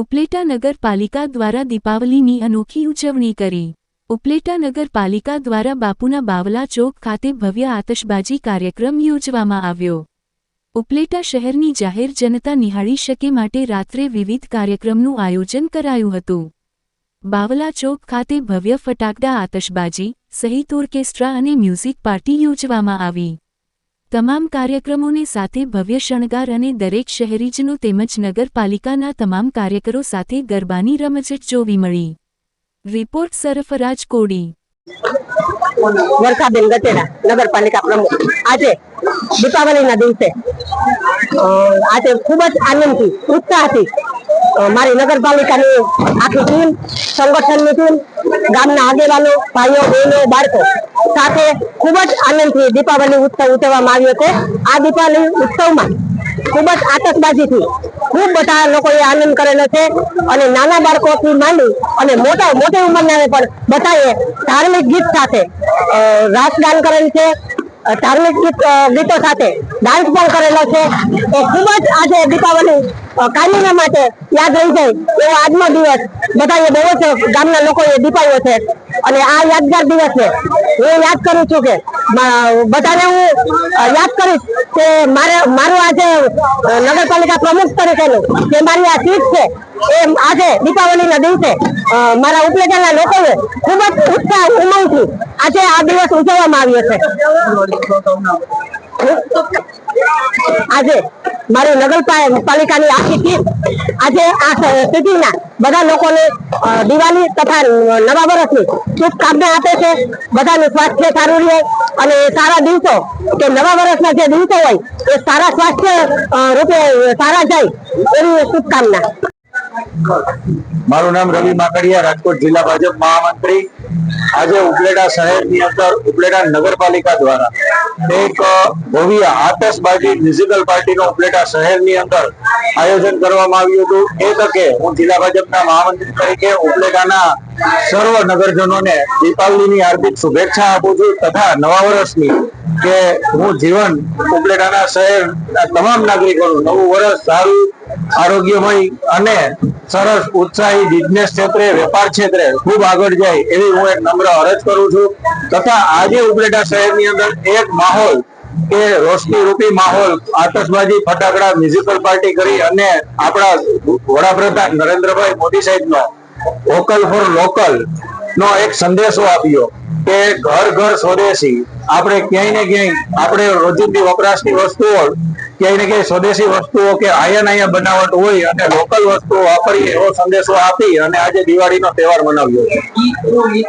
ઉપલેટા નગરપાલિકા દ્વારા દીપાવલીની અનોખી ઉજવણી કરી. ઉપલેટા નગરપાલિકા દ્વારા બાપુના બાવલા ચોક ખાતે ભવ્ય આતશબાજી કાર્યક્રમ યોજવામાં આવ્યો. ઉપલેટા શહેરની જાહેર જનતા નિહાળી શકે માટે રાત્રે વિવિધ કાર્યક્રમનું આયોજન કરાયું હતું. બાવલા ચોક ખાતે ભવ્ય ફટાકડા આતશબાજી, સહિત ઓર્કેસ્ટ્રા અને મ્યુઝિક પાર્ટી યોજવામાં આવી. તમામ કાર્યક્રમોને સાથે ભવ્ય શણગાર અને દરેક શહેરીજનો તેમજ નગરપાલિકાના તમામ કાર્યકરો સાથે ગરબાની રમઝટ જોવી મળી. રિપોર્ટ સરફરાજ કોડી. વર્ષાબેન ગટેરા નગરપાલિકા પ્રમુખ. આજે દીપાવલીના દિવસે આજે ખૂબ જ આનંદથી, ઉત્સાહથી મારી નગરપાલિકાની આખી ટીમ સંગઠનની ટીમ ગામના આગેવાનો ભાઈઓ બહેનો બાળકો સાથે ખૂબ જ આનંદથી દીપાવલી ઉત્સવ ઉજવવામાં આવ્યો છે. આ દીપાવલી ઉત્સવમાં ખૂબ જ આતશબાજીથી ખૂબ બધા લોકોએ આનંદ કરેલો છે અને નાના બાળકોથી માંડી અને મોટા મોટી ઉંમરના પણ બધાએ ધાર્મિક ગીત સાથે અ, રાસગાન કરેલ છે. ધાર્મિક ગીત સાથે ડાન્સ પણ કરેલો છે. એ ખૂબ જ આજે દીપાવલી અ, માટે યાદ રહી જાય એવો આજનો દિવસ બધાએ બહુ જ ગામના લોકોએ દીપાવ્યો છે. અને આ યાદગાર દિવસ છે. હું યાદ કરું છું કે બધાને હું યાદ કરીશ કે મારે મારું આજે નગરપાલિકા પ્રમુખ તરીકેનું જે મારી આ સીટ છે, એ આજે દીપાવલીના દિવસે મારા ઉપલેટાના લોકોએ ખૂબ જ ઉત્સાહ ઉમંગથી આજે આ દિવસ ઉજવવામાં આવ્યો છે. આજે મારી નગરપાલિકાની આખી ટીમ આજે આ સિટીના બધા લોકોને દિવાળી તથા નવા વર્ષની શુભકામના આપે છે. બધાનું સ્વાસ્થ્ય સારું રહે અને સારા દિવસો કે નવા વર્ષના જે દિવસો હોય એ સારા સ્વાસ્થ્ય રૂપે સારા જાય એવી શુભકામના. મારું નામ રવિ માકડિયા, રાજકોટ જિલ્લા ભાજપ મહામંત્રી. આજે ઉપલેટા શહેરની અંદર, ઉપલેટા નગરપાલિકા દ્વારા એક ભવ્ય આતશબાજી મ્યુઝિકલ પાર્ટીનું ઉપલેટા શહેરની અંદર આયોજન કરવામાં આવ્યું હતું. એ તકે હું જિલ્લા ભાજપના મહામંત્રી તરીકે ઉપલેટાના સર્વ નગરજનોને દીપાવલીની હાર્દિક શુભેચ્છા આપું છું તથા નવા વર્ષની કે હું જીવન ઉપલેટાના શહેરના તમામ નાગરિકોનું નવું વર્ષ સારું, આરોગ્યમય અને સરસ, ઉત્સાહી બિઝનેસ ક્ષેત્રે, વેપાર ક્ષેત્રે ખૂબ આગળ જાય એવી હું એક નમ્ર અરજ કરું છું. તથા આજે ઉપલેટા શહેરની અંદર એક માહોલ કે રોશની રૂપી માહોલ, આતશબાજી, ફટાકડા, મ્યુઝિકલ પાર્ટી કરી અને આપણા વડાપ્રધાન નરેન્દ્રભાઈ મોદી સાહેબનો વોકલ ફોર લોકલ નો એક સંદેશો આપ્યો. કે ઘર ઘર સ્વદેશી. આપણે ક્યાંય ને ક્યાંય, આપણે રોજિંદી વપરાશની વસ્તુઓ, ક્યાંય ને ક્યાંય સ્વદેશી વસ્તુઓ કે આયા અહીંયા બનાવટ હોય અને લોકલ વસ્તુઓ વાપરીએ એવો સંદેશો આપી અને આજે દિવાળીનો તહેવાર મનાવ્યો છે.